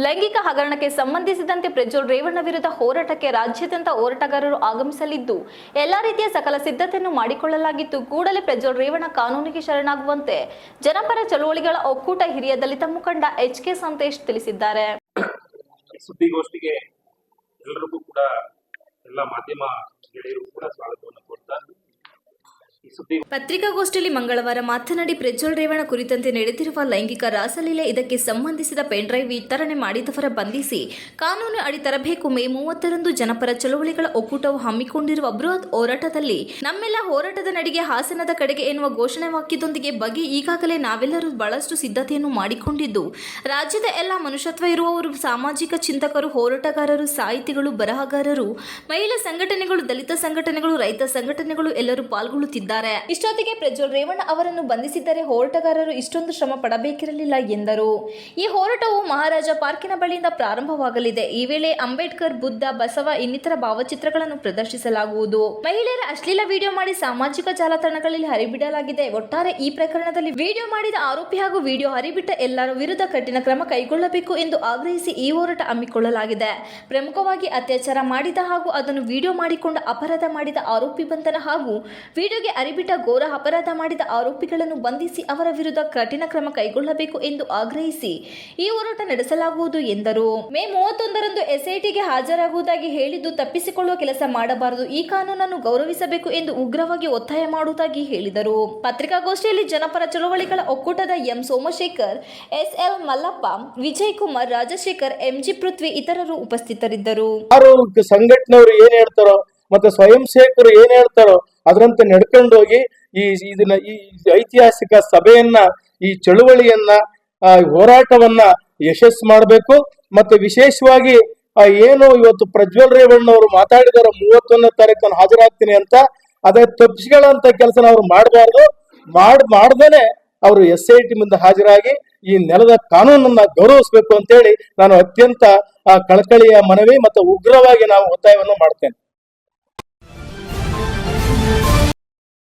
ಲೈಂಗಿಕ ಹಗರಣಕ್ಕೆ ಸಂಬಂಧಿಸಿದಂತೆ ಪ್ರಜ್ವಲ್ ರೇವಣ್ಣ ವಿರುದ್ಧ ಹೋರಾಟಕ್ಕೆ ರಾಜ್ಯಾದ್ಯಂತ ಹೋರಾಟಗಾರರು ಆಗಮಿಸಲಿದ್ದು, ಎಲ್ಲಾ ರೀತಿಯ ಸಕಲ ಸಿದ್ಧತೆಯನ್ನು ಮಾಡಿಕೊಳ್ಳಲಾಗಿತ್ತು. ಕೂಡಲೇ ಪ್ರಜ್ವಲ್ ರೇವಣ್ಣ ಕಾನೂನಿಗೆ ಶರಣಾಗುವಂತೆ ಜನಪರ ಚಳುವಳಿಗಳ ಒಕ್ಕೂಟ ಹಿರಿಯ ದಲಿತ ಮುಖಂಡ ಎಚ್ ಕೆ ಸಂತೇಶ್ ತಿಳಿಸಿದ್ದಾರೆ. ಸುದ್ದಿಗೋಷ್ಠಿಗೆ ಎಲ್ಲರಿಗೂ ಕೂಡ ಎಲ್ಲ ಮಾಧ್ಯಮ ಗೆಳೆಯರು ಕೂಡ ಸ್ವಾಗತವನ್ನು ಪತ್ರಿಕಾಗೋಷ್ಠಿಯಲ್ಲಿ ಮಂಗಳವಾರ ಮಾತನಾಡಿ, ಪ್ರಜ್ವಲ್ ರೇವಣ್ಣ ಕುರಿತಂತೆ ನಡೆದಿರುವ ಲೈಂಗಿಕ ರಾಸಲೀಲೆ ಇದಕ್ಕೆ ಸಂಬಂಧಿಸಿದ ಪೆನ್ಡ್ರೈವ್ ವಿತರಣೆ ಮಾಡಿದವರ ಬಂಧಿಸಿ, ಕಾನೂನು ಅಡಿ ತರಬೇಕು, ಮೇ ಮೂವತ್ತರಂದು ಜನಪರ ಚಳುವಳಿಗಳ ಒಕ್ಕೂಟವು ಹಮ್ಮಿಕೊಂಡಿರುವ ಬೃಹತ್ ಹೋರಾಟದಲ್ಲಿ ನಮ್ಮೆಲ್ಲ ಹೋರಾಟದ ನಡಿಗೆ ಹಾಸನದ ಕಡೆಗೆ ಎನ್ನುವ ಘೋಷಣೆ ವಾಕ್ಯದೊಂದಿಗೆ ಬಗ್ಗೆ ಈಗಾಗಲೇ ನಾವೆಲ್ಲರೂ ಬಹಳಷ್ಟು ಸಿದ್ಧತೆಯನ್ನು ಮಾಡಿಕೊಂಡಿದ್ದು, ರಾಜ್ಯದ ಎಲ್ಲ ಮನುಷ್ಯತ್ವ ಇರುವವರು, ಸಾಮಾಜಿಕ ಚಿಂತಕರು, ಹೋರಾಟಗಾರರು, ಸಾಹಿತಿಗಳು, ಬರಹಗಾರರು, ಮಹಿಳಾ ಸಂಘಟನೆಗಳು, ದಲಿತ ಸಂಘಟನೆಗಳು, ರೈತ ಸಂಘಟನೆಗಳು ಎಲ್ಲರೂ ಪಾಲ್ಗೊಳ್ಳುತ್ತಿದ್ದಾರೆ. ಇಷ್ಟೊತ್ತಿಗೆ ಪ್ರಜ್ವಲ್ ರೇವಣ್ಣ ಅವರನ್ನು ಬಂಧಿಸಿದ್ದರೆ ಹೋರಾಟಗಾರರು ಇಷ್ಟೊಂದು ಶ್ರಮ ಪಡಬೇಕಿರಲಿಲ್ಲ ಎಂದರು. ಈ ಹೋರಾಟವು ಮಹಾರಾಜ ಪಾರ್ಕಿನ ಬಳಿಯಿಂದ ಪ್ರಾರಂಭವಾಗಲಿದೆ. ಈ ವೇಳೆ ಅಂಬೇಡ್ಕರ್, ಬುದ್ಧ, ಬಸವ ಇನ್ನಿತರ ಭಾವಚಿತ್ರಗಳನ್ನು ಪ್ರದರ್ಶಿಸಲಾಗುವುದು. ಮಹಿಳೆಯರ ಅಶ್ಲೀಲ ವಿಡಿಯೋ ಮಾಡಿ ಸಾಮಾಜಿಕ ಜಾಲತಾಣಗಳಲ್ಲಿ ಹರಿಬಿಡಲಾಗಿದೆ. ಒಟ್ಟಾರೆ ಈ ಪ್ರಕರಣದಲ್ಲಿ ವಿಡಿಯೋ ಮಾಡಿದ ಆರೋಪಿ ಹಾಗೂ ವಿಡಿಯೋ ಹರಿಬಿಟ್ಟ ಎಲ್ಲರ ವಿರುದ್ಧ ಕಠಿಣ ಕ್ರಮ ಕೈಗೊಳ್ಳಬೇಕು ಎಂದು ಆಗ್ರಹಿಸಿ ಈ ಹೋರಾಟ ಹಮ್ಮಿಕೊಳ್ಳಲಾಗಿದೆ. ಪ್ರಮುಖವಾಗಿ ಅತ್ಯಾಚಾರ ಮಾಡಿದ ಹಾಗೂ ಅದನ್ನು ವಿಡಿಯೋ ಮಾಡಿಕೊಂಡ ಅಪರಾಧ ಮಾಡಿದ ಆರೋಪಿ ಬಂಧನ ಹಾಗೂ ವಿಡಿಯೋಗೆ ಅರಿಬಿಟ್ಟ ಘೋರ ಅಪರಾಧ ಮಾಡಿದ ಆರೋಪಿಗಳನ್ನು ಬಂಧಿಸಿ ಅವರ ವಿರುದ್ಧ ಕಠಿಣ ಕ್ರಮ ಕೈಗೊಳ್ಳಬೇಕು ಎಂದು ಆಗ್ರಹಿಸಿ ಈ ಹೋರಾಟ ನಡೆಸಲಾಗುವುದು ಎಂದರು. ಮೇ ಮೂವತ್ತೊಂದರಂದು ಎಸ್ಐಟಿಗೆ ಹಾಜರಾಗುವುದಾಗಿ ಹೇಳಿದ್ದು ತಪ್ಪಿಸಿಕೊಳ್ಳುವ ಕೆಲಸ ಮಾಡಬಾರದು. ಈ ಕಾನೂನನ್ನು ಗೌರವಿಸಬೇಕು ಎಂದು ಉಗ್ರವಾಗಿ ಒತ್ತಾಯ ಮಾಡುವುದಾಗಿ ಹೇಳಿದರು. ಪತ್ರಿಕಾಗೋಷ್ಠಿಯಲ್ಲಿ ಜನಪರ ಚಳವಳಿಗಳ ಒಕ್ಕೂಟದ M Somashekar, S L Mallappa, Vijay Kumar, Rajashekar, M G Prithvi ಇತರರು ಉಪಸ್ಥಿತರಿದ್ದರು. ಸಂಘಟನೆಯವರು ಏನ್ ಹೇಳ್ತಾರೋ ಮತ್ತೆ ಸ್ವಯಂ ಸೇವಕರು ಏನ್ ಹೇಳ್ತಾರೋ ಅದರಂತೆ ನಡ್ಕೊಂಡು ಹೋಗಿ ಈ ಇದನ್ನ ಈ ಐತಿಹಾಸಿಕ ಸಭೆಯನ್ನ ಈ ಚಳುವಳಿಯನ್ನ ಹೋರಾಟವನ್ನ ಯಶಸ್ಸು ಮಾಡಬೇಕು. ಮತ್ತೆ ವಿಶೇಷವಾಗಿ ಏನು ಇವತ್ತು ಪ್ರಜ್ವಲ್ ರೇವಣ್ಣ ಅವರು ಮಾತಾಡಿದಾರೆ ಮೂವತ್ತೊಂದನೇ ತಾರೀಕು ನಾನು ಹಾಜರಾಗ್ತೀನಿ ಅಂತ ಅದೇ ತಪ್ಪಿಸ್ಕೊಳ್ಳೋಂತ ಕೆಲಸನ ಅವ್ರು ಮಾಡಬಾರ್ದು. ಮಾಡ್ ಮಾಡ್ದೇನೆ ಅವರು ಎಸ್ ಐ ಟಿ ಮುಂದೆ ಹಾಜರಾಗಿ ಈ ನೆಲದ ಕಾನೂನನ್ನ ಗೌರವಿಸಬೇಕು ಅಂತೇಳಿ ನಾನು ಅತ್ಯಂತ ಆ, ಕಳಕಳಿಯ ಮನವಿ ಮತ್ತು ಉಗ್ರವಾಗಿ ನಾವು ಒತ್ತಾಯವನ್ನು ಮಾಡ್ತೇನೆ.